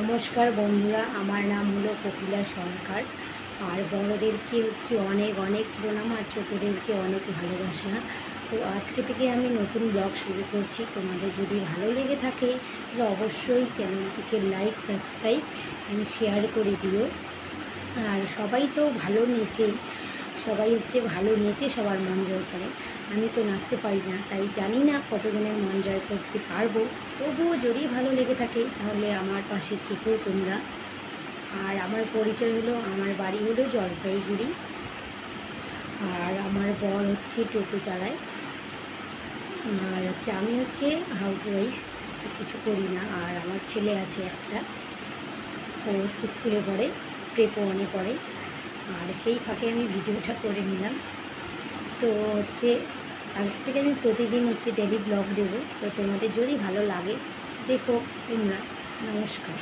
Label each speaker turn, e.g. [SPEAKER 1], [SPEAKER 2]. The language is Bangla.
[SPEAKER 1] নমস্কার বন্ধুরা, আমার নাম হলো কপিলা সরকার। আর বড়োদেরকে হচ্ছে অনেক অনেক প্রণাম, আর ছোটোদেরকে অনেক ভালোবাসা। তো আজকে থেকে আমি নতুন ব্লগ শুরু করছি। তোমাদের যদি ভালো লেগে থাকে, তাহলে অবশ্যই চ্যানেলটিকে লাইক, সাবস্ক্রাইব অ্যান্ড শেয়ার করে দিও। আর সবাই তো ভালো নেচে। সবাই হচ্ছে ভালো নেচে সবার মন জয় করে। আমি তো নাচতে পারি না, তাই জানি না কতজনের মন জয় করতে পারব। তবুও যদি ভালো লেগে থাকে, তাহলে আমার পাশে থেকেও তোমরা। আর আমার পরিচয় হলো, আমার বাড়ি হলো জলপাইগুড়ি। আর আমার বর হচ্ছে টোটো চালায়। আর হচ্ছে আমি হচ্ছে হাউস ওয়াইফ তো কিছু করি না। আর আমার ছেলে আছে একটা, ও হচ্ছে স্কুলে পড়ে প্রেপো ওয়ানে পড়ে। আর সেই ফাঁকে আমি ভিডিওটা করে নিলাম। তো হচ্ছে, কালকে থেকে আমি প্রতিদিন হচ্ছে ডেলি ব্লগ দেবো। তো তোমাদের যদি ভালো লাগে, দেখো তোমরা। নমস্কার।